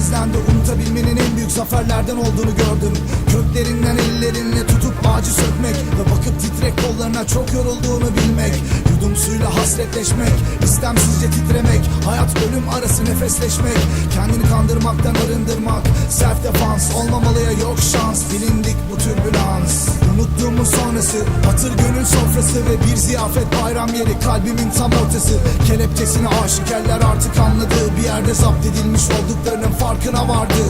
filizlendi Unutabilmenin en büyük zaferlerden olduğunu gördüm. Köklerinden ellerinle tutup ağacı sökmek Ve bakıp titrek kollarına çok yorulduğunu bilmek. Yudum suyla hasretleşmek istemsizce titremek Hayat ölüm arası nefesleşmek. Kendini kandırmaktan arındırmak Self defans olmamalıya yok şans. Bilindik bu türbülans Unuttuğumun sonrası. Hatır gönül sofrası ve bir ziyafet bayram yeri. Kalbimin tam ortası. Kelepçesini aşikerler artık anladı. Bir yerde zapt edilmiş olduklarının farkına vardı.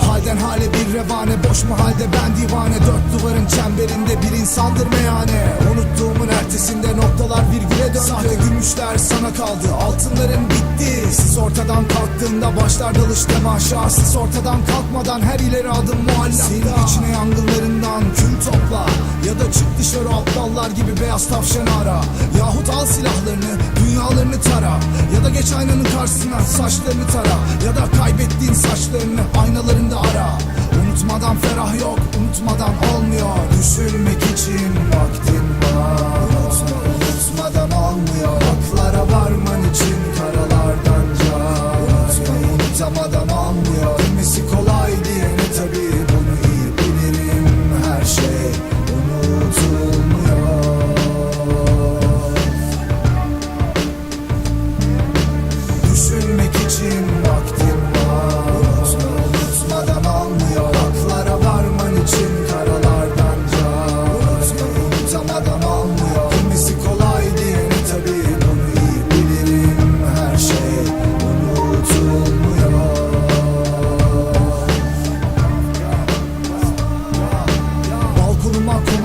Halden hale bir revane Boş mu halde ben divane. Dört duvarın çemberinde bir insandır meyhane. Unuttuğumun ertesinde noktalar virgüle döndü. Sahte gümüşler sana kaldı. Altınların bitti Siz ortadan kalktığında başlar dalış temaşa Siz ortadan kalkmadan her ileri adım muallak Senin içine yangınlarından kül topla. Ya da çık dışarı aptallar gibi beyaz tavşan ara. Yahut al silahlarını dünyalarını tara. Ya da geç aynanın karşısına saçlarını tara. Ya da kaybettiğin saçlarını aynalarında ara. Unutmadan ferah yok unutmadan olmuyor. Düşünmek için vaktin var. Unutma, Unutmadan olmuyor Unutma,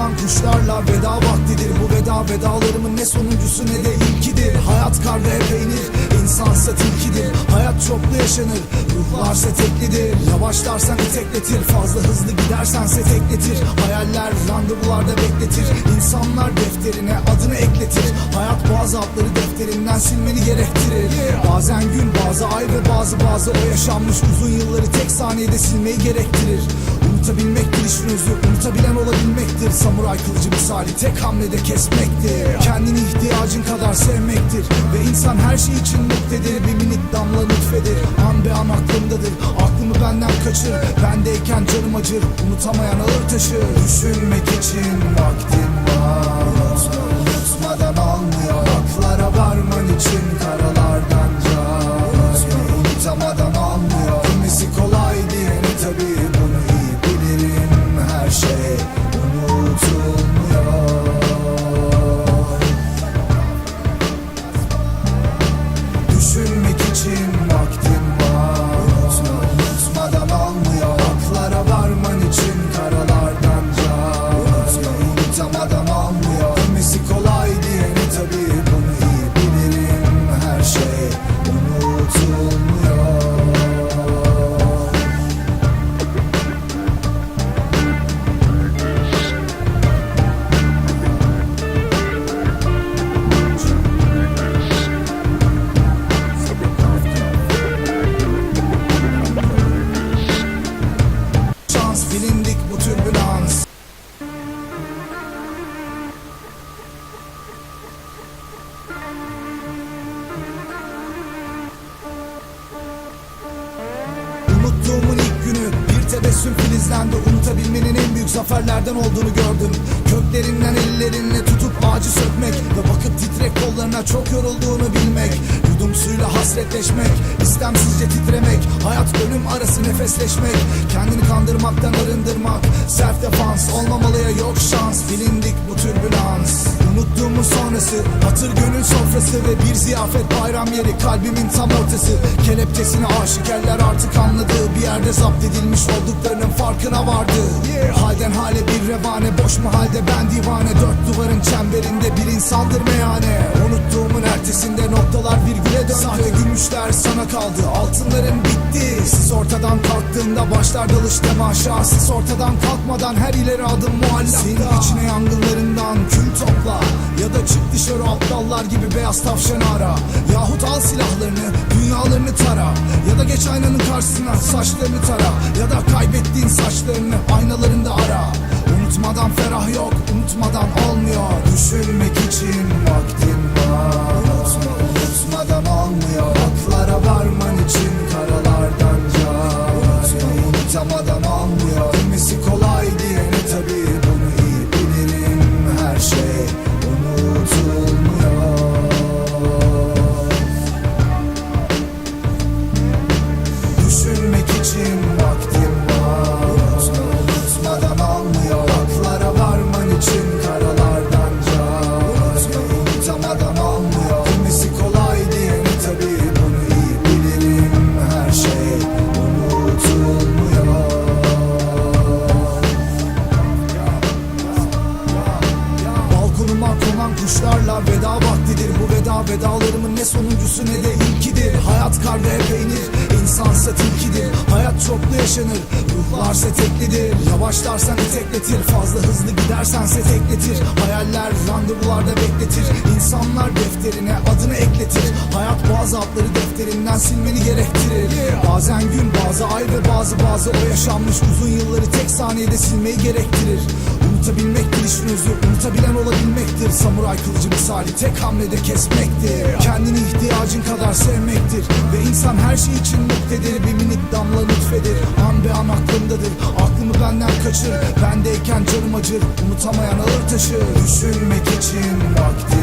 Konan kuşlarla veda vaktidir. Bu veda vedalarımın ne sonuncusu ne de ilkidir. Hayat karga peynir, insansa tilkidir Hayat çoklu yaşanır, ruhlarsa teklidir Yavaşlarsan itekletir, fazla hızlı gidersense tekletir Hayaller randevularda bekletir İnsanlar defterine adını ekletir. Hayat bazı hatları defterinden silmeni gerektirir. Bazen gün, bazı ay ve bazı bazı o yaşanmış uzun yılları tek saniyede silmeyi gerektirir Unutabilmektir işin özü Unutabilen olabilmektir. Samuray kılıcı misali tek hamlede kesmektir. Kendini ihtiyacın kadar sevmektir. Ve insan her şey için muktedir Bir minik damla lütfedir An be an aklımdadır Aklımı benden kaçır. Bendeyken canım acır Unutamayan ağır taşır. Düşünmek için vaktin var en büyük zaferlerden olduğunu gördüm Köklerinden ellerinle tutup ağacı sökmek Ve bakıp titrek kollarına çok yorulduğunu bilmek. Yudum suyla hasretleşmek istemsizce titremek Hayat ölüm arası nefesleşmek. Kendini kandırmaktan arındırmak Self defans olmamalıya yok şans. Bilindik bu türbülans Unuttuğumun sonrası. Hatır gönül sofrası ve bir ziyafet bayram yeri. Kalbimin tam ortası. Kelepçesini aşikerler artık anladı. Bir yerde zapt edilmiş olduklarının farkına vardı. Halden hale bir revane Boş mu halde? Ben divane. Dört duvarın çemberinde bir insandır meyhane. Unuttuğumun ertesinde noktalar virgüle döndü. Sahte gümüşler sana kaldı. Altınların bitti. Siz ortadan kalktığında başlar dalış temaşa Siz ortadan kalkmadan her ileri adım muallak Senin içine yangınlarından kül topla Ya da çık dışarı aptallar gibi beyaz tavşan ara. Yahut al silahlarını dünyalarını tara. Ya da geç aynanın karşısına saçlarını tara. Ya da kaybettiğin saçlarını aynalarında ara. Unutmadan ferah yok unutmadan olmuyor. Düşünmek için vaktin var sonuncusu ne de ilkidir Hayat kargaya peynir, insansa tilkidir Hayat çoklu yaşanır, ruhlarsa teklidir Yavaşlarsan itekletir, fazla hızlı gidersense tekletir Hayaller randevularda bekletir. İnsanlar defterine adını ekletir. Hayat bazı adları defterinden silmeni gerektirir. Bazen gün, bazı ay ve bazı bazı o yaşanmış uzun yılları tek saniyede silmeyi gerektirir Unutabilmektir işin özü Unutabilen olabilmektir. Samuray kılıcı misali tek hamlede kesmektir. Kendini ihtiyacın kadar sevmektir. Ve insan her şey için muktedir. Bir minik damla lütfedir. An be an aklımdadır. Aklımı benden kaçır. Bendeyken canım acır. Unutamayan ağır taşır. Düşünmek için vaktim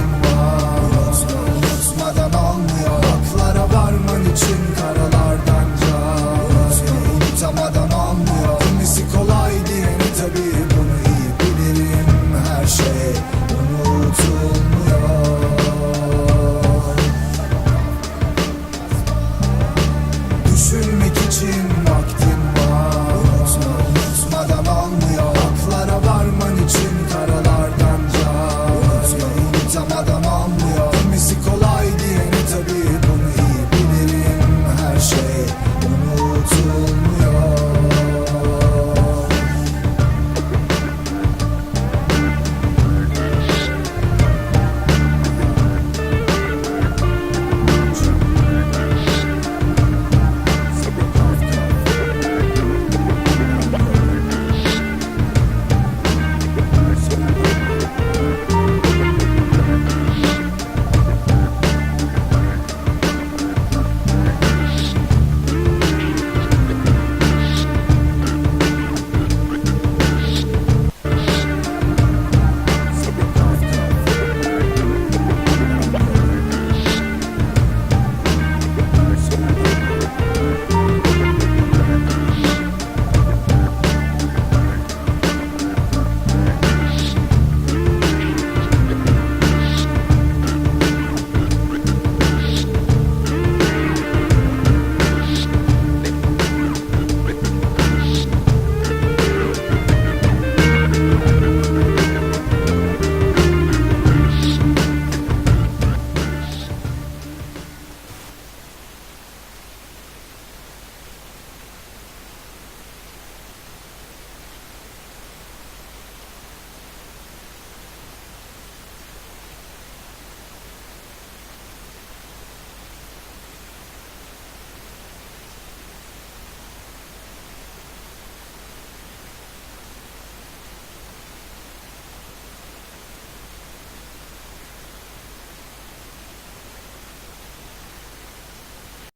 Peace.